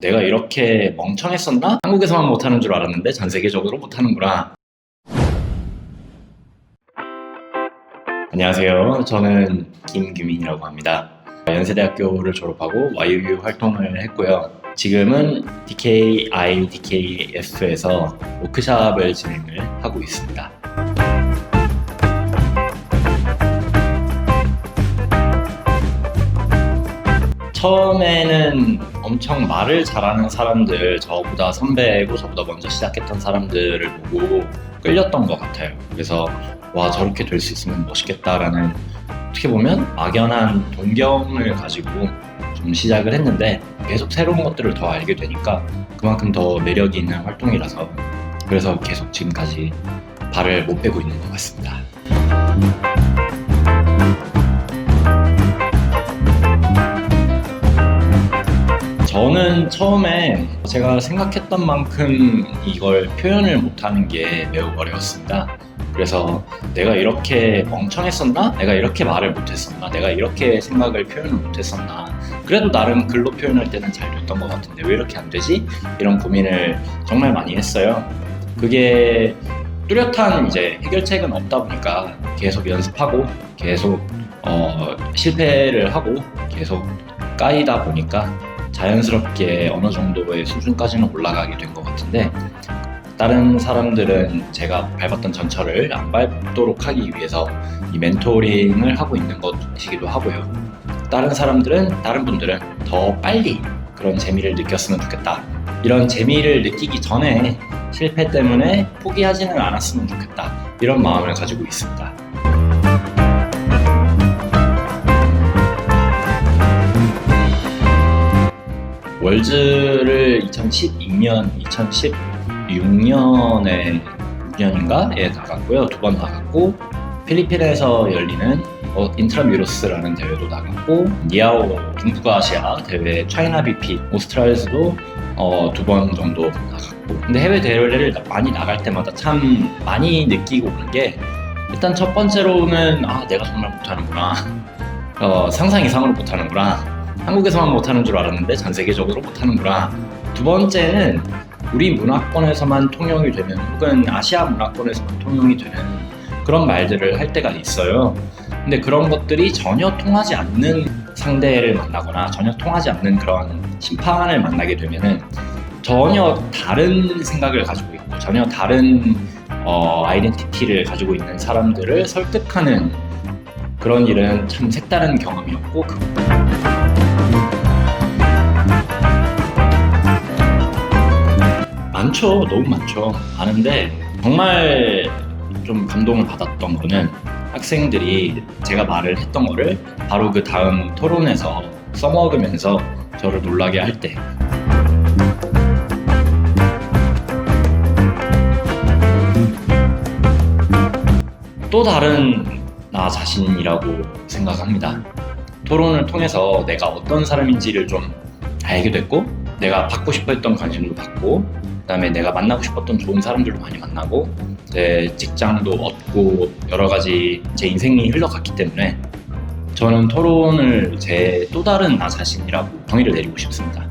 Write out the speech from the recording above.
내가 이렇게 멍청했었나? 한국에서만 못하는 줄 알았는데 전 세계적으로 못하는구나. 안녕하세요. 저는 김규민이라고 합니다. 연세대학교를 졸업하고 YU 활동을 했고요. 지금은 DKI, DKF에서 워크샵을 진행을 하고 있습니다. 처음에는 엄청 말을 잘하는 사람들, 저보다 선배고 저보다 먼저 시작했던 사람들을 보고 끌렸던 것 같아요. 그래서 와 저렇게 될 수 있으면 멋있겠다라는 어떻게 보면 막연한 동경을 가지고 좀 시작을 했는데 계속 새로운 것들을 더 알게 되니까 그만큼 더 매력이 있는 활동이라서 그래서 계속 지금까지 발을 못 빼고 있는 것 같습니다. 저는 처음에 제가 생각했던 만큼 이걸 표현을 못하는 게 매우 어려웠습니다. 그래서 내가 이렇게 멍청했었나? 내가 이렇게 말을 못했었나? 내가 이렇게 생각을 표현을 못했었나? 그래도 나름 글로 표현할 때는 잘 됐던 것 같은데 왜 이렇게 안 되지? 이런 고민을 정말 많이 했어요. 그게 뚜렷한 이제 해결책은 없다 보니까 계속 연습하고 계속 어, 실패를 하고 계속 까이다 보니까 자연스럽게 어느 정도의 수준까지는 올라가게 된 것 같은데 다른 사람들은 제가 밟았던 전철을 안 밟도록 하기 위해서 이 멘토링을 하고 있는 것이기도 하고요. 다른 사람들은 다른 분들은 더 빨리 그런 재미를 느꼈으면 좋겠다. 이런 재미를 느끼기 전에 실패 때문에 포기하지는 않았으면 좋겠다. 이런 마음을 가지고 있습니다. 월즈를 2012년, 2016년에 6년인가에 나갔고요. 두 번 나갔고 필리핀에서 열리는 어, 인트라뮤로스라는 대회도 나갔고 니아오 중부아시아 대회 차이나 BP 오스트랄에서도 어, 두 번 정도 나갔고. 근데 해외 대회를 많이 나갈 때마다 참 많이 느끼고 오는 게 일단 첫 번째로는 아 내가 정말 못하는구나. 어, 상상 이상으로 못하는구나 한국에서만 못하는 줄 알았는데 전 세계적으로 못하는구나. 두 번째는 우리 문화권에서만 통용이 되는 혹은 아시아 문화권에서만 통용이 되는 그런 말들을 할 때가 있어요. 근데 그런 것들이 전혀 통하지 않는 상대를 만나거나 전혀 통하지 않는 그런 심판을 만나게 되면은 전혀 다른 생각을 가지고 있고 전혀 다른 어, 아이덴티티를 가지고 있는 사람들을 설득하는 그런 일은 참 색다른 경험이었고 많죠. 너무 많죠. 많은데 정말 좀 감동을 받았던 거는 학생들이 제가 말을 했던 거를 바로 그 다음 토론에서 써먹으면서 저를 놀라게 할 때. 또 다른 나 자신이라고 생각합니다. 토론을 통해서 내가 어떤 사람인지를 좀 알게 됐고, 내가 받고 싶어 했던 관심도 받고, 그다음에 내가 만나고 싶었던 좋은 사람들도 많이 만나고 제 직장도 얻고 여러 가지 제 인생이 흘러갔기 때문에 저는 토론을 제 또 다른 나 자신이라고 정의를 내리고 싶습니다.